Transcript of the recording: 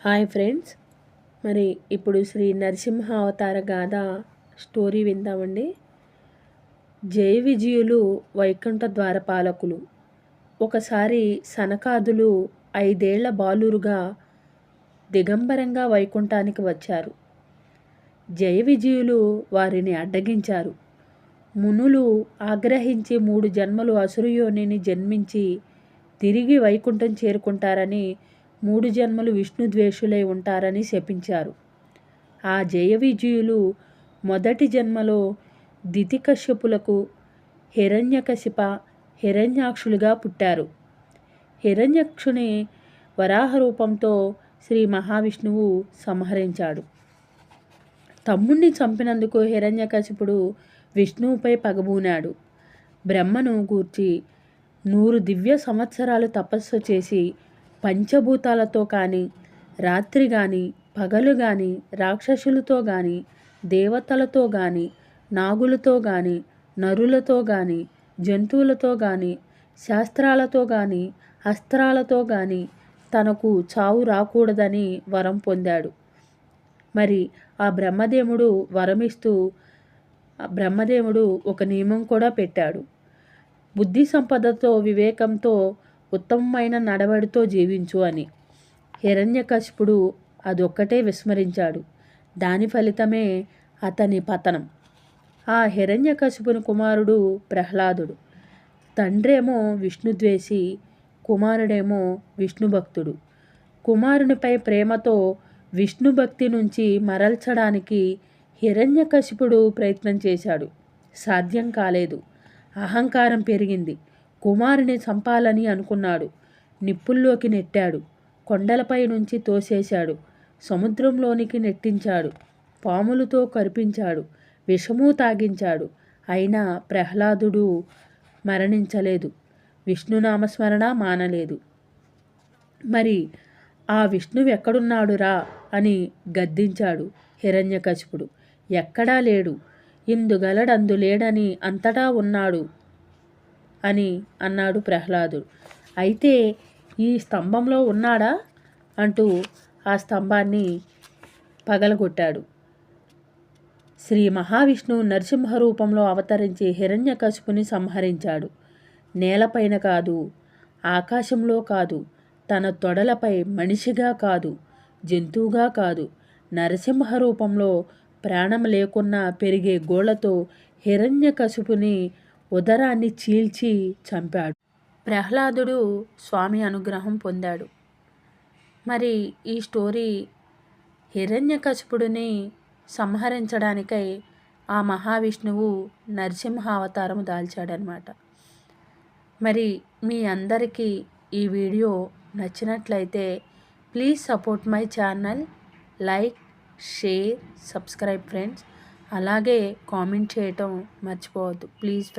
Hi friends. మరి ఇప్పుడు శ్రీ నరసింహ అవతార గాథ స్టోరీ విందామండి. జయ విజయులు వైకుంఠ ద్వారపాలకులు. ఒకసారి సనకాదులు ఐదేళ్ళ బాలురుగా దిగంబరంగా వైకుంఠానికి వచ్చారు. జయ విజయులు వారిని అడ్డగించారు. మునులు ఆగ్రహించి మూడు జన్మలు అసురుయోనిని జన్మించి తిరిగి వైకుంఠం చేరుకుంటారని మూడు జన్మలు విష్ణుద్వేషులై ఉంటారని శపించారు. ఆ జయ విజయులు మొదటి జన్మలో దితికశ్యపులకు హిరణ్యకశిప హిరణ్యాక్షులుగా పుట్టారు. హిరణ్యక్షుని వరాహ రూపంతో శ్రీ మహావిష్ణువు సంహరించాడు. తమ్ముణ్ణి చంపినందుకు హిరణ్యకశిపుడు విష్ణువుపై పగబూనాడు. బ్రహ్మను గూర్చి నూరు దివ్య సంవత్సరాలు తపస్సు చేసి పంచభూతాలతో కానీ రాత్రి కానీ పగలు కానీ రాక్షసులతో కానీ దేవతలతో కానీ నాగులతో కానీ నరులతో కానీ జంతువులతో కానీ శాస్త్రాలతో కానీ అస్త్రాలతో కానీ తనకు చావు రాకూడదని వరం పొందాడు. మరి ఆ బ్రహ్మదేవుడు వరమిస్తూ బ్రహ్మదేవుడు ఒక నియమం కూడా పెట్టాడు. బుద్ధి సంపదతో వివేకంతో ఉత్తమమైన నడవడితో జీవించు అని. హిరణ్యకశిపుడు అదొక్కటే విస్మరించాడు. దాని ఫలితమే అతని పతనం. ఆ హిరణ్యకశిపుని కుమారుడు ప్రహ్లాదుడు. తండ్రేమో విష్ణుద్వేషి కుమారుడేమో విష్ణుభక్తుడు. కుమారునిపై ప్రేమతో విష్ణుభక్తి నుంచి మరల్చడానికి హిరణ్యకశిపుడు ప్రయత్నం చేశాడు. సాధ్యం కాలేదు. అహంకారం పెరిగింది. కుమారుని చంపాలని అనుకున్నాడు. నిప్పుల్లోకి నెట్టాడు. కొండలపై నుంచి తోసేశాడు. సముద్రంలోనికి నెట్టించాడు. పాములతో కరిపించాడు. విషము తాగించాడు. అయినా ప్రహ్లాదుడు మరణించలేదు. విష్ణునామస్మరణ మానలేదు. మరి ఆ విష్ణువు ఎక్కడున్నాడురా అని గద్దించాడు హిరణ్యకశిపుడు. ఎక్కడా లేడు. ఇందుగలడందు లేడని అంతటా ఉన్నాడు అని అన్నాడు ప్రహ్లాదుడు. అయితే ఈ స్తంభంలో ఉన్నాడా? అంటూ ఆ స్తంభాన్ని పగలగొట్టాడు. శ్రీ మహావిష్ణువు నరసింహ రూపంలో అవతరించి హిరణ్యకశిపుని సంహరించాడు. నేలపైన కాదు ఆకాశంలో కాదు తన తొడలపై మనిషిగా కాదు జంతువుగా కాదు నరసింహ రూపంలో ప్రాణం లేకున్నా పెరిగే గోళ్ళతో హిరణ్యకశిపుని ఉదరాన్ని చీల్చి చంపాడు. ప్రహ్లాదుడు స్వామి అనుగ్రహం పొందాడు. మరి ఈ స్టోరీ హిరణ్యకశిపుడిని సంహరించడానికై ఆ మహావిష్ణువు నరసింహ దాల్చాడనమాట మరి మీ అందరికీ ఈ వీడియో నచ్చినట్లయితే please support my channel. Like share subscribe friends. అలాగే కామెంట్ చేయటం మర్చిపోవద్దు. ప్లీజ్